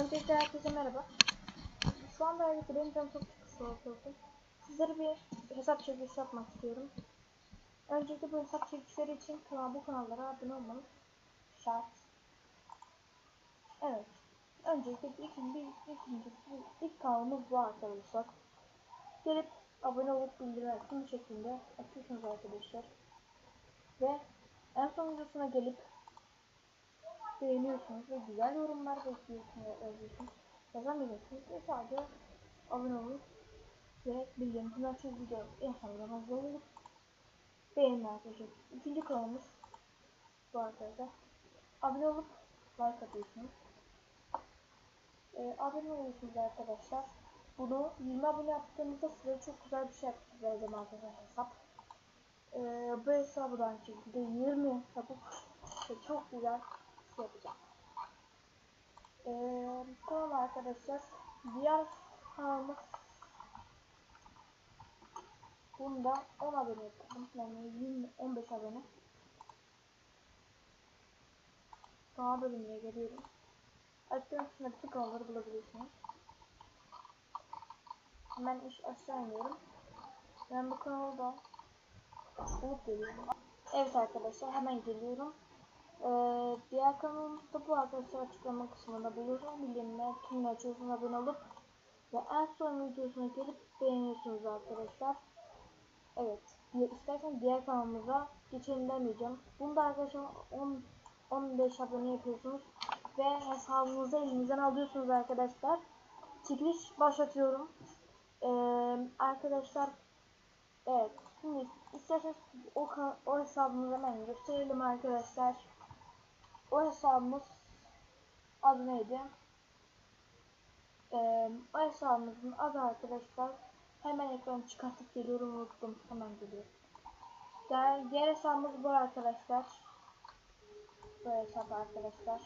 Öncelikle herkese merhaba. Şu anda evet benim canım çok oldu. Sizlere bir hesap çekilişi yapmak istiyorum. Öncelikle bu hesap çekilişleri için kanal bu kanallara abone olmanız şart. Evet. Öncelikle ikinci, ikinci, ilk kanalımız bu arkadaşlar. Gelip abone olup bildirim açın şeklinde açıyorsunuz arkadaşlar. Ve en son videosuna gelip beğeniyorsunuz ve güzel yorumlar bekliyorsunuz yazıyorsunuz. Yazamıyorsunuz ve sadece abone olup ve bildirimini açıp video son zamanında olup beğenin arkadaşlar. İkinci kanalımız bu arkadaşlar. Abone olup like atıyorsunuz. Ee, abone oluyorsunuz arkadaşlar. Bunu 20 abone yaptığınızda size çok güzel bir şey vereceğim arkadaşlar hesap. Ee, bu hesabı da aynı şekilde 20 yapıp çok güzel yapacağım. Ee, tamam arkadaşlar. Diğer kanalımız Bunda 10 abone yapalım. Yani 20, 15 abone. Daha bölümüne geliyorum. Açtığım kısmında bütün kanalları bulabilirsiniz. Hemen iş aşağı iniyorum. Ben bu kanalı da bulup geliyorum. Evet arkadaşlar hemen geliyorum. Ee, diğer kanalımızda bu arkadaşlar açıklama kısmında buluyorum. Bildirimler tümünü açıyorsunuz abone olup ve en son videosuna gelip beğeniyorsunuz arkadaşlar. Evet. İstersen diğer kanalımıza geçelim demeyeceğim. Bunda arkadaşlar 10 15 abone yapıyorsunuz ve hesabınızı elinizden alıyorsunuz arkadaşlar. Çekiliş başlatıyorum. Ee, arkadaşlar evet şimdi isterseniz o, o hesabımızı hemen gösterelim arkadaşlar. O hesabımız adı neydi? Ee, o hesabımızın adı arkadaşlar hemen ekranı çıkartıp geliyorum unuttum hemen geliyorum. Diğer, diğer hesabımız bu arkadaşlar. Bu hesap arkadaşlar.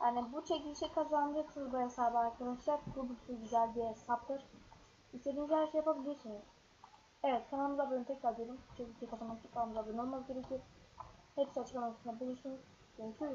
Yani bu çekilişe kazanacaksınız bu hesabı arkadaşlar. Bu bir güzel bir hesaptır. İstediğiniz her şey yapabilirsiniz. Evet kanalımıza abone tekrar diyorum. Çekilişe kazanmak için kanalımıza abone olmanız gerekiyor. Hepsi açıklamasında bulursunuz. 我会